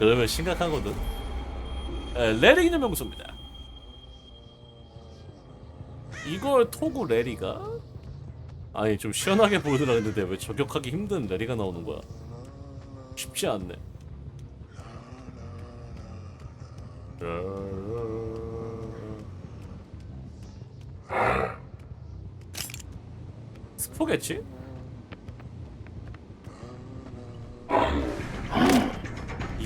그러면 심각하거든. 에, 기념 명소입니다. 이걸 토구 레리가? 아니 좀 시원하게 보여드라 했는데 왜 저격하기 힘든 레리가 나오는 거야? 쉽지 않네. 스포겠지?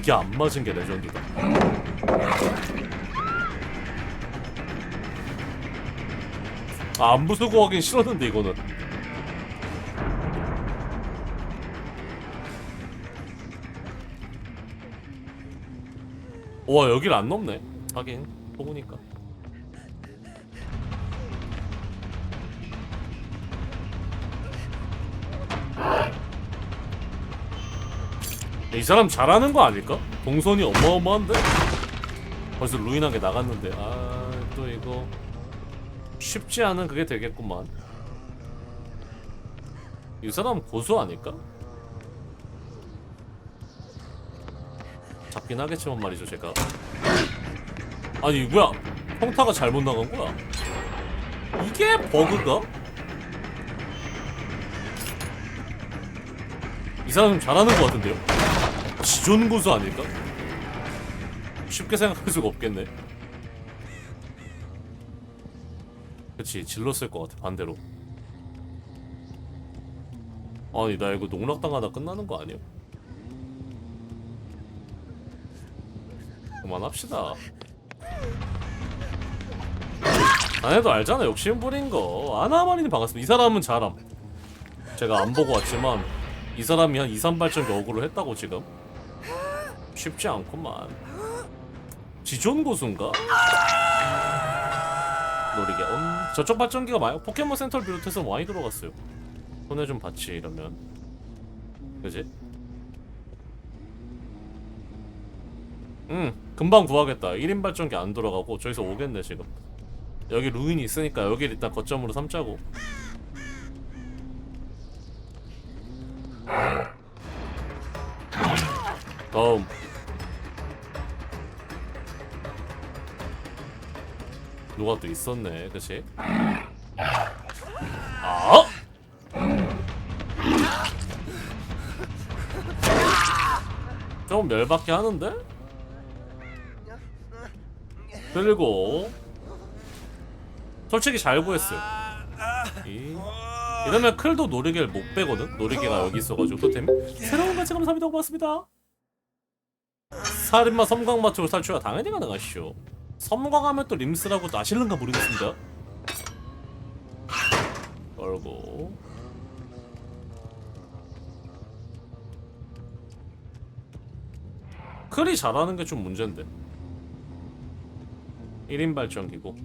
이게 안 맞은 게 레전드다. 아, 안 부수고 하긴 싫었는데 이거는. 와 여길 안 넘네. 하긴 보니까. 이 사람 잘하는 거 아닐까? 동선이 어마어마한데? 벌써 루인하게 나갔는데 아 또 이거 쉽지 않은 그게 되겠구만 이 사람 고수 아닐까? 잡긴 하겠지만 말이죠 제가 아니 뭐야 평타가 잘못 나간 거야 이게 버그가? 이 사람 좀 잘하는 거 같은데요? 지존 고수 아닐까? 쉽게 생각할 수가 없겠네. 그치 질렀을 것 같아 반대로. 아니 나 이거 농락당하다 끝나는 거 아니야? 그만합시다. 아내도 알잖아 욕심 부린 거. 아나마리는 반갑습니다. 이 사람은 잘함. 제가 안 보고 왔지만 이 사람이 한 2, 3발전기 어그로 했다고 지금. 쉽지 않구만. 지존 고수인가? 노리게 온 저쪽 발전기가 많이 포켓몬 센터를 비롯해서 많이 들어갔어요. 손해 좀 받지 이러면. 그지? 응, 금방 구하겠다. 1인 발전기 안 들어가고 저기서 오겠네 지금. 여기 루인이 있으니까 여기 일단 거점으로 삼자고. 다음. 누가 또 있었네, 그치? 아! 좀 열받게 하는데? 그리고 솔직히 잘 구했어요. 이 이러면 클도 노리개를 못 빼거든. 노리개가 여기 있어가지고 토템. 새로운 가치 감사합니다. 고맙습니다. 살인마 섬광 맞추고 탈출가 당연히 가능하시오. 섬광하면 또 림스라고 또 아실는가 모르겠습니다. 걸고. 클이 잘하는 게 좀 문제인데. 1인 발전기고.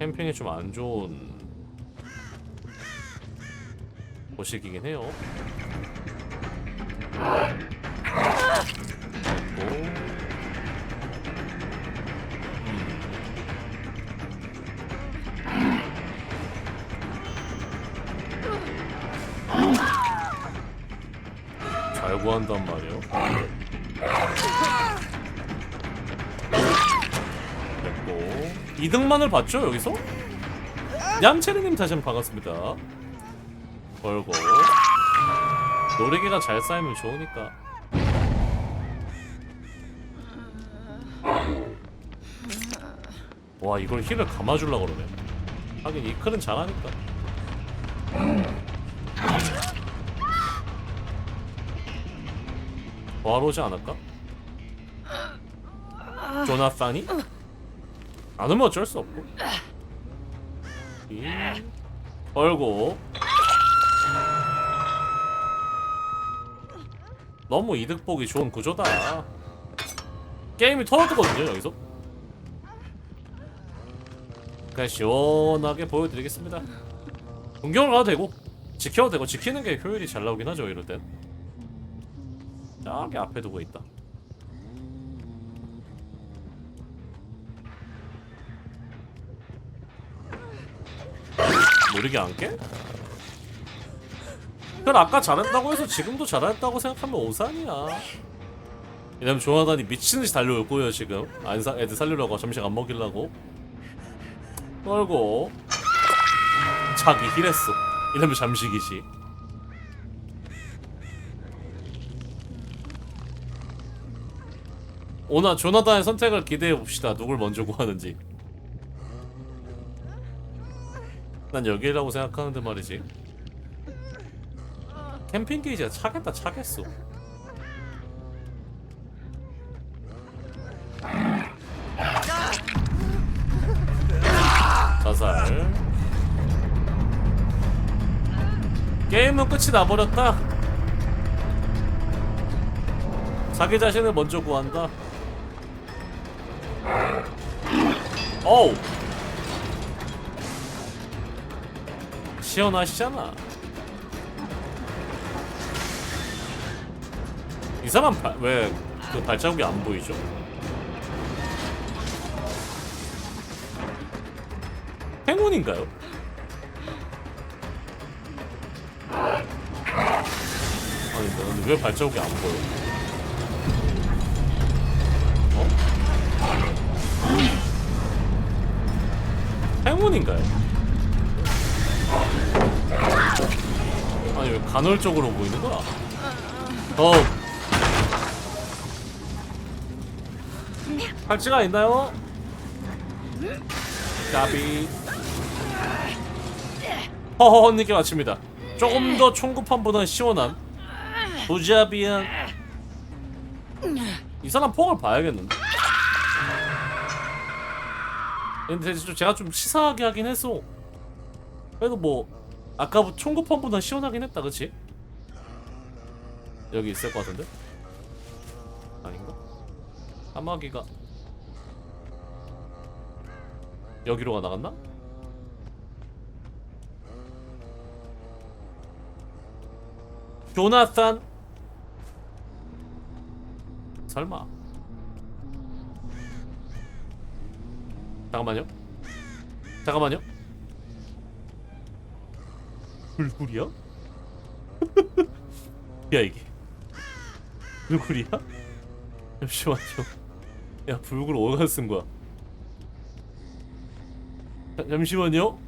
캠핑에 좀 안 좋은 곳이긴 해요 잘 구한단 말이에요. 됐고 2등만을 봤죠 여기서? 얌체리님 다시 한번 반갑습니다. 걸고 노래기가 잘 쌓이면 좋으니까. 와 이걸 힐을 감아줄라 그러네. 하긴 이 클은 잘하니까. 오지 않을까? 조나산이? 안 오면 어쩔 수 없고. 이 벌고. 너무 이득 보기 좋은 구조다. 게임이 터졌거든요 여기서. 그냥 시원하게 보여드리겠습니다. 공격을 가도 되고 지켜도 되고 지키는 게 효율이 잘 나오긴 하죠 이럴 땐 저기 앞에 두고 있다. 모르게 안 깨? 그걸 아까 잘했다고 해서 지금도 잘했다고 생각하면 오산이야. 왜냐면 조나단이 미친듯이 달려올 거예요 지금 안 사 애들 살리려고 점심 안 먹이려고 떨고 자기 힐했어 이러면 잠식이지 오나 조나단의 선택을 기대해 봅시다. 누굴 먼저 구하는지. 난 여기라고 생각하는데 말이지. 캠핑 게이지가 차겠다 차겠어. 자살. 게임은 끝이 나버렸다. 자기 자신을 먼저 구한다 어우 시원하시잖아 이 사람 왜그 발자국이 안 보이죠? 행운인가요? 아니 근데 왜 발자국이 안 보여? 행운인가요? 아니 왜 간헐적으로 보이는 거야? 더 팔찌가 있나요? 까비. 허허허님께 마칩니다. 조금 더 총급함보다는 시원한 부자비한 이 사람 폭을 봐야겠는데 근데 좀 제가 좀 치사하게 하긴 했어 그래도 뭐 아까 총급함보다 시원하긴 했다 그치? 여기 있을 것 같은데? 아닌가? 까마귀가 여기로가 나갔나? 조나산 설마 잠깐만요 잠깐만요 불굴이야? 야 이게 불굴이야? 잠시만요 야 불굴 어디가 쓴 거야 자, 잠시만요.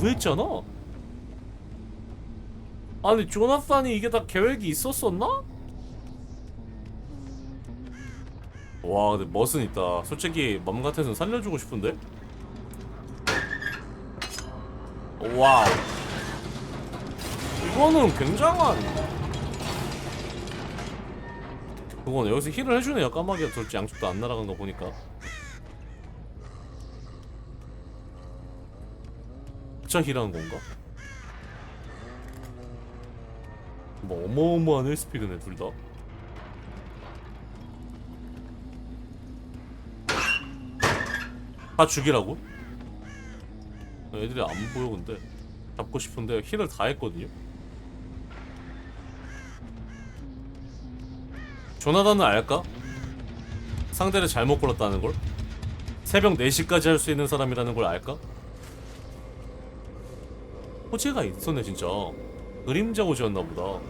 구했잖아. 아니 조나산이 이게 다 계획이 있었었나? 와 근데 멋은 있다. 솔직히 맘 같아서는 살려주고 싶은데. 와우. 이거는 굉장한. 그거는 여기서 힐을 해주네요. 까마귀가 돌지 양쪽 도 안 날아간 거 보니까. 진짜 힐하는 건가? 뭐 어마어마한 헬스피드네 둘 다. 다 죽이라고? 애들이 안 보여 근데 잡고 싶은데 힐을 다 했거든요. 조나단은 알까? 상대를 잘못 골랐다는 걸? 새벽 4시까지 할 수 있는 사람이라는 걸 알까? 호재가 있었네 진짜 그림자 호재였나 보다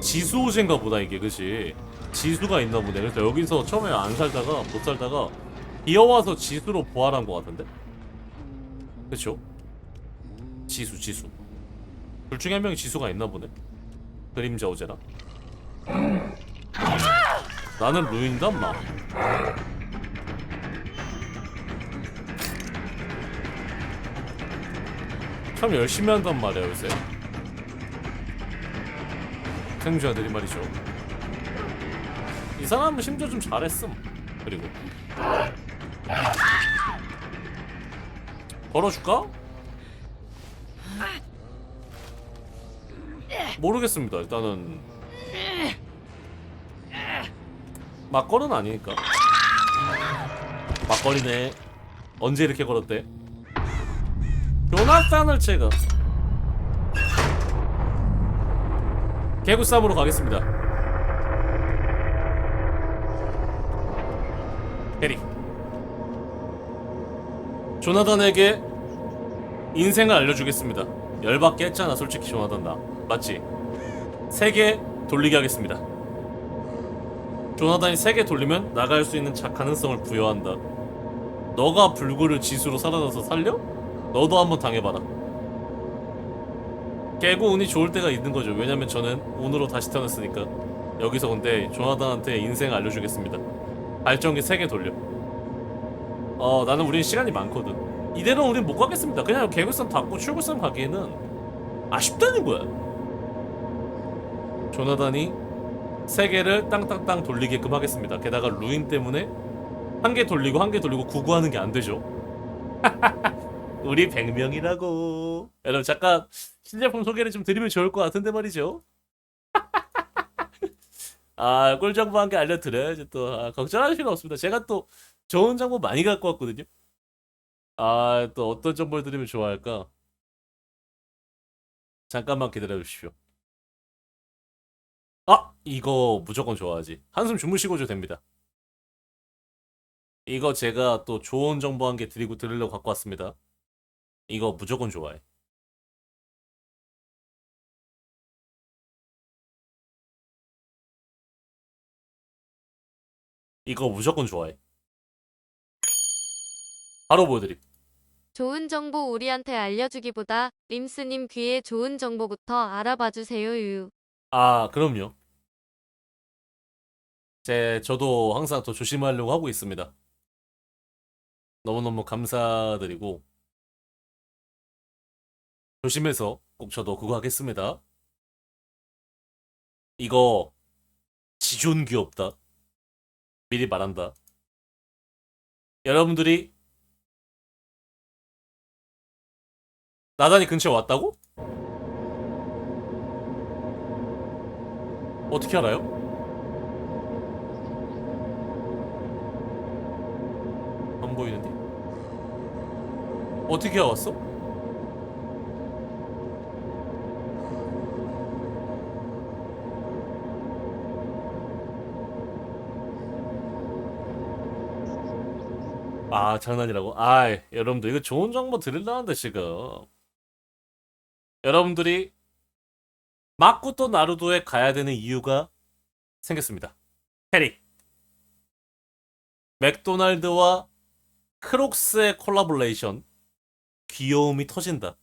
지수 호재인가 보다 이게 그치 지수가 있나 보네 그래서 여기서 처음에 안 살다가 못 살다가 이어와서 지수로 부활한 것 같은데? 그쵸? 지수 지수 둘 중에 한 명이 지수가 있나 보네 그림자 호재라 나는 루인다 마. 참 열심히 한단 말이야 요새. 생주아들이 말이죠. 이 사람은 심지어 좀 잘했음. 그리고 걸어줄까? 모르겠습니다. 일단은. 막걸은 아니니까. 막걸리네. 언제 이렇게 걸었대? 요나산을 제가 개구쌈으로 가겠습니다 해리 조나단에게 인생을 알려주겠습니다 열받게 했잖아 솔직히 조나단 나 맞지? 세 개 돌리게 하겠습니다. 조나단이 세 개 돌리면 나갈 수 있는 자 가능성을 부여한다. 너가 불구를 지수로 살아나서 살려? 너도 한번 당해봐라. 깨고 운이 좋을 때가 있는 거죠. 왜냐면 저는 운으로 다시 태어났으니까. 여기서 근데 조나단한테 인생 알려주겠습니다. 발전기 세 개 돌려. 어 나는 우린 시간이 많거든. 이대로 우린 못 가겠습니다. 그냥 개굴선 닫고 출구선 가기에는 아쉽다는 거야. 조나단이 세 개를 땅땅땅 돌리게끔 하겠습니다. 게다가 루인 때문에 한 개 돌리고 한 개 돌리고 구구하는 게 안 되죠. 우리 100명이라고. 여러분 잠깐 신제품 소개를 좀 드리면 좋을 것 같은데 말이죠. 아, 꿀 정보 한 개 알려드려야지 또. 아, 걱정할 필요 없습니다. 제가 또 좋은 정보 많이 갖고 왔거든요. 아, 또 어떤 정보를 드리면 좋아할까? 잠깐만 기다려 주십시오. 아, 이거 무조건 좋아하지. 한숨 주무시고 도 됩니다. 이거 제가 또 좋은 정보 한 개 드리고 드리려고 갖고 왔습니다. 이거 무조건 좋아해. 이거 무조건 좋아해. 바로 보여드림. 좋은 정보 우리한테 알려주기보다 림스님 귀에 좋은 정보부터 알아봐 주세요 유유. 아, 그럼요. 제, 저도 항상 더 조심하려고 하고 있습니다. 너무너무 감사드리고, 조심해서 꼭 저도 그거 하겠습니다. 이거, 지존 귀엽다. 미리 말한다. 여러분들이, 나단이 근처에 왔다고? 어떻게 알아요? 안 보이는데? 어떻게 왔어? 아 장난이라고? 아 여러분들 이거 좋은 정보 드리려는데 지금 여러분들이 마쿠토 나루도에 가야 되는 이유가 생겼습니다. 해리. 맥도날드와 크록스의 콜라보레이션. 귀여움이 터진다.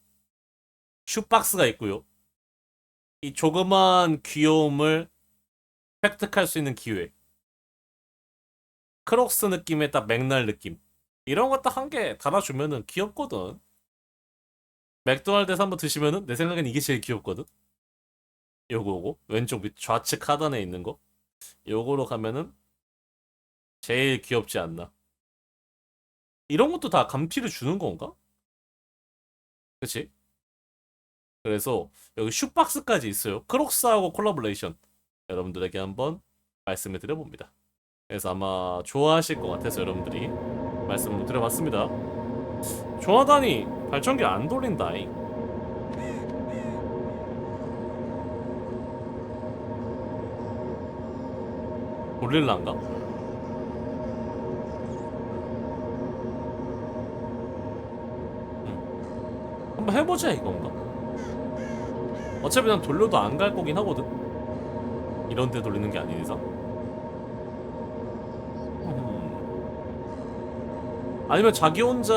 슈박스가 있고요. 이 조그만 귀여움을 획득할 수 있는 기회. 크록스 느낌의 딱 맥날 느낌. 이런 거딱한개 달아주면은 귀엽거든. 맥도날드에서 한번 드시면은 내 생각엔 이게 제일 귀엽거든. 요거 요거. 왼쪽 밑 좌측 하단에 있는 거. 요거로 가면은 제일 귀엽지 않나? 이런 것도 다 감피를 주는 건가? 그치? 그래서 여기 슈박스까지 있어요. 크록스하고 콜라보레이션. 여러분들에게 한번 말씀을 드려봅니다. 그래서 아마 좋아하실 것 같아서 여러분들이 말씀을 드려봤습니다. 조나단이 발전기 안 돌린다잉 돌릴란가? 음. 한번 해보자 이건가? 어차피 난 돌려도 안 갈 거긴 하거든. 이런 데 돌리는 게 아닌 이상. 아니면 자기 혼자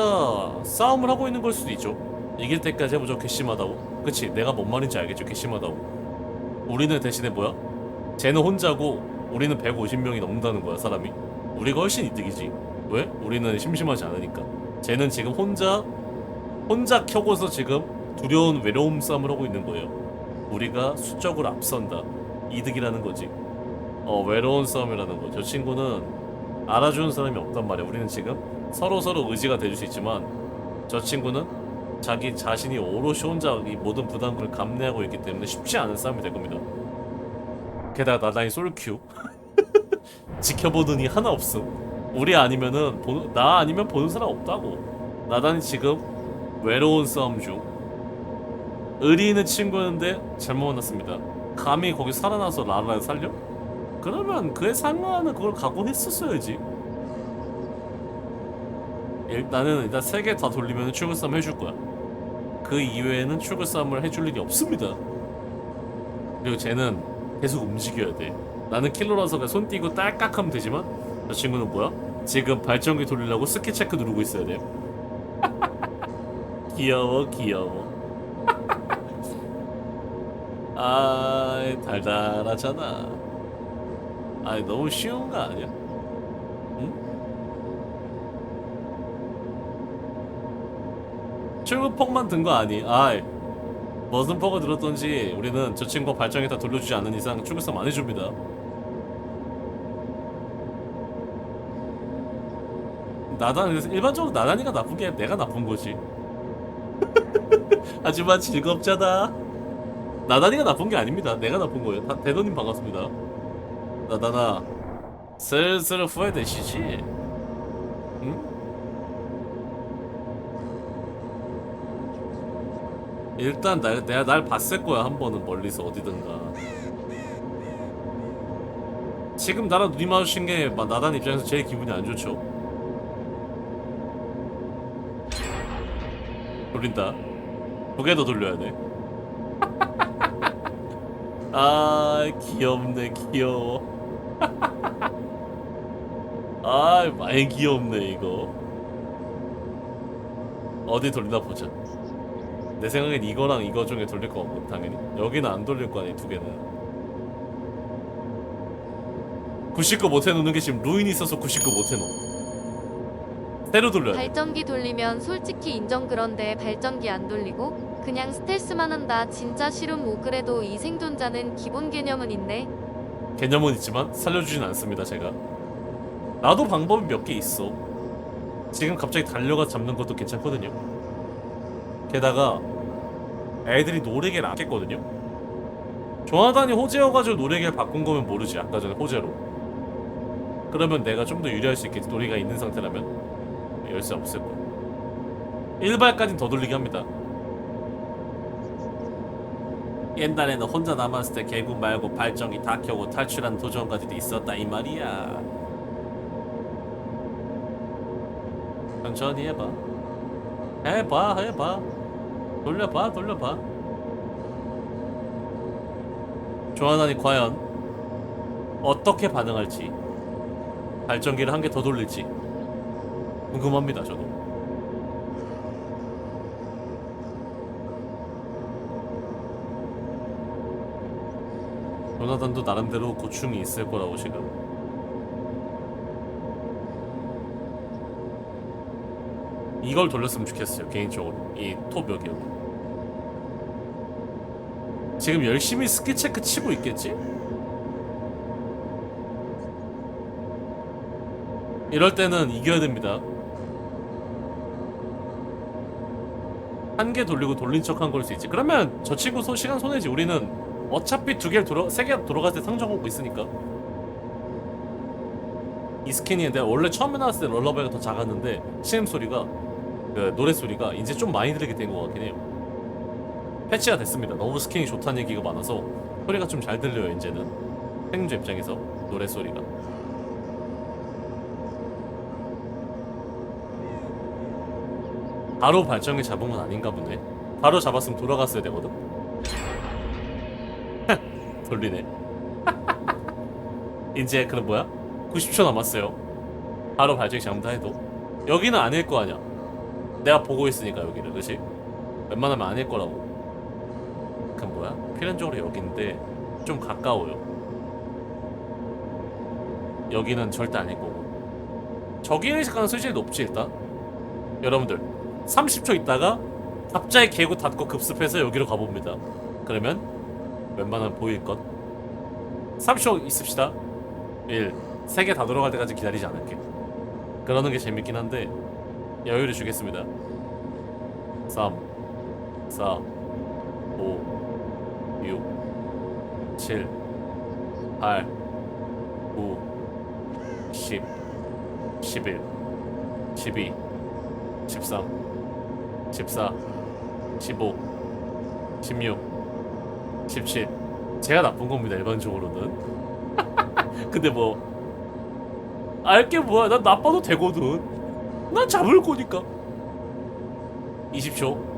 싸움을 하고 있는 걸 수도 있죠. 이길 때까지 해보죠. 괘씸하다고. 그치? 내가 뭔 말인지 알겠죠. 괘씸하다고. 우리는 대신에 뭐야? 쟤는 혼자고 우리는 150명이 넘는다는 거야 사람이 우리가 훨씬 이득이지 왜? 우리는 심심하지 않으니까 쟤는 지금 혼자 혼자 켜고서 지금 두려운 외로움 싸움을 하고 있는 거예요 우리가 수적으로 앞선다 이득이라는 거지 어 외로운 싸움이라는 거저 친구는 알아주는 사람이 없단 말이야 우리는 지금 서로 서로 의지가 돼줄 수 있지만 저 친구는 자기 자신이 오롯이 혼자 이 모든 부담감을 감내하고 있기 때문에 쉽지 않은 싸움이 될 겁니다. 게다가 나단이 솔큐. 지켜보더니 하나 없음. 우리 아니면은 보, 나 아니면 보는 사람 없다고. 나단이 지금 외로운 싸움 중. 의리 있는 친구였는데 잘못 만났습니다. 감히 거기 살아나서 라라를 살려? 그러면 그에 상응하는 그걸 각오했었어야지 일단은 일단 세 개 다 돌리면 출구 싸움 해줄 거야 그 이외에는 출구 싸움을 해줄 일이 없습니다 그리고 쟤는 계속 움직여야 돼. 나는 킬러라서 그냥 손 띄고 딸깍 하면 되지만 저 친구는 뭐야? 지금 발전기 돌리려고 스키 체크 누르고 있어야 돼요. 귀여워 귀여워. 아 달달하잖아. 아 너무 쉬운 거 아니야? 출구폭만 든 거 아니? 아이 무슨 퍼가 들었던지 우리는 저 친구 발전기 다 돌려주지 않는 이상 출구성 안 해줍니다. 나단 일반적으로 나단이가 나쁜 게 내가 나쁜 거지. 하지만 즐겁잖아. 나단이가 나쁜 게 아닙니다. 내가 나쁜 거예요. 다, 대도님 반갑습니다. 나단아, 슬슬 후회되시지? 응? 일단 나, 내가 날 봤을 거야 한 번은 멀리서 어디든가. 지금 나랑 눈이 마주친 게 막 나단 입장에서 제일 기분이 안 좋죠. 돌린다. 두개더 돌려야 돼. 아 귀엽네 귀여워. 아 많이 귀엽네 이거. 어디 돌리나 보자. 내 생각엔 이거랑 이거 중에 돌릴 거 없고 당연히 여기는 안 돌릴 거 아니 두 개는. 99 못 해놓는 게 지금 루인이 있어서 99 못 해놓. 새로 돌려야 돼. 발전기 돌리면 솔직히 인정 그런데 발전기 안 돌리고 그냥 스텔스만 한다 진짜 싫음 뭐 그래도 이 생존자는 기본 개념은 있네 개념은 있지만 살려주진 않습니다 제가 나도 방법이 몇 개 있어 지금 갑자기 달려가 잡는 것도 괜찮거든요 게다가 애들이 노래개를 아꼈거든요 조나단이 호재여가지고 노래개를 바꾼 거면 모르지 아까 전에 호재로 그러면 내가 좀 더 유리할 수 있겠지 노래가 있는 상태라면 열쇠 없을 거야 1발까진 더 돌리게 합니다 옛날에는 혼자 남았을 때 개구 말고 발전기 다 켜고 탈출한 도전까지도 있었다 이 말이야. 천천히 해봐. 해봐 해봐. 돌려봐 돌려봐. 조하나니 과연 어떻게 반응할지 발전기를 한 개 더 돌릴지 궁금합니다 저도. 조나단도 나름대로 고충이 있을 거라고 지금. 이걸 돌렸으면 좋겠어요 개인적으로 이 톱 여기 여기. 지금 열심히 스키 체크 치고 있겠지? 이럴 때는 이겨야 됩니다. 한 개 돌리고 돌린 척 한 걸 수 있지. 그러면 저 친구 소, 시간 손해지. 우리는 어차피 두 개를 돌아 세 개 돌아갈 때 상정하고 있으니까. 이 스킨이 내가 원래 처음에 나왔을 때 럴러베가 더 작았는데 CM 소리가 그 노래 소리가 이제 좀 많이 들리게 된 것 같긴 해요. 패치가 됐습니다. 너무 스킨이 좋다는 얘기가 많아서 소리가 좀 잘 들려요 이제는 생존 입장에서 노래 소리가. 바로 발전기 잡은 건 아닌가 보네. 바로 잡았으면 돌아갔어야 되거든. 돌리네. 이제 그럼 뭐야? 90초 남았어요. 바로 발전기 잡는다 해도 여기는 아닐 거 아니야. 내가 보고 있으니까 여기를, 그렇지? 웬만하면 아닐 거라고. 그럼 뭐야? 필연적으로 여기인데 좀 가까워요. 여기는 절대 아닐 거고. 저기일 가능성이 제일 높지 일단. 여러분들 30초 있다가 갑자기 개구 닫고 급습해서 여기로 가봅니다. 그러면 웬만하면 보일 것. 30초 있읍시다. 1. 세개다 돌아갈 때까지 기다리지 않을게. 그러는 게 재밌긴 한데 여유를 주겠습니다. 3 4 5 6 7 8 9 10 11 12 13 14 15 16 17 제가 나쁜 겁니다 일반적으로는. 근데 뭐 알게 뭐야? 난 나빠도 되거든 난 잡을 거니까. 20초.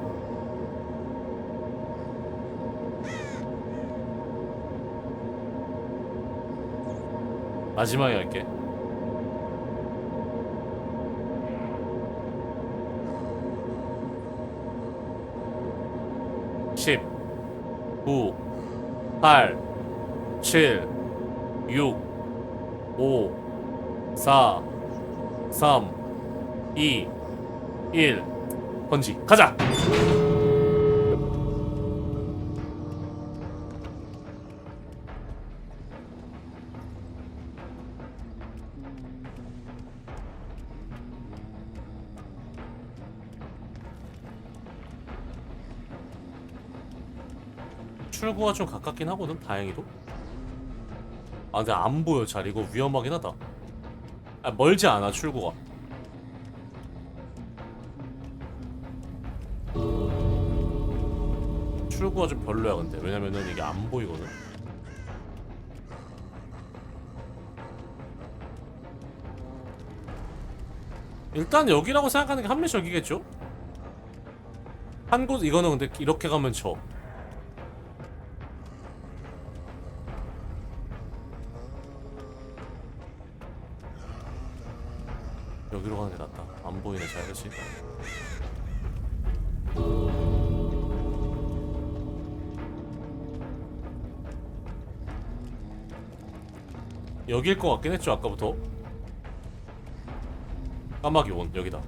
마지막에 할게. 십, 구, 팔, 칠, 육, 오, 사, 삼. 이, 일. 번지 가자. 출구가 좀 가깝긴 하거든 다행히도 아 근데 안 보여 잘 이거 위험하긴 하다 아 멀지 않아 출구가 출구가 좀 별로야 근데 왜냐면은 이게 안 보이거든 일단 여기라고 생각하는 게 한 매씩 여기겠죠? 한 곳 이거는 근데 이렇게 가면 져 여기로 가는 게 낫다. 안 보이네 잘 그치? 여기일 것 같긴 했죠 아까부터. 까마귀 온 여기다.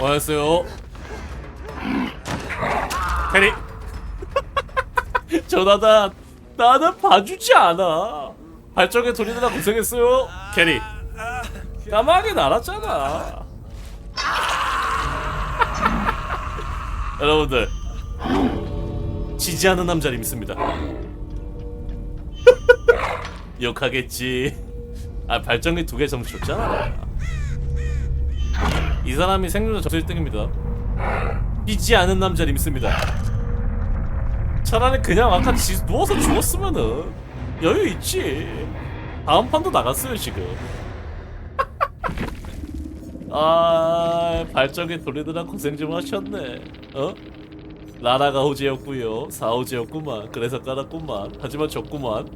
왔어요. 캐리. 전하다 나는 봐주지 않아 발정에 돌리느라 고생했어요 캐리 까마귀 날았잖아 여러분들 지지하는 남자를 믿습니다 욕하겠지 아 발정기 두 개 점수 줬잖아 이 사람이 생존자 점수 1등입니다 믿지 않은 남자를 믿습니다 차라리 그냥 아까 지, 누워서 죽었으면은 여유 있지. 다음 판도 나갔어요 지금. 아 발정에 돌리느라 고생 좀 하셨네. 어? 라라가 호재였고요. 사호재였구만. 그래서 깔았구만. 하지만 졌구만.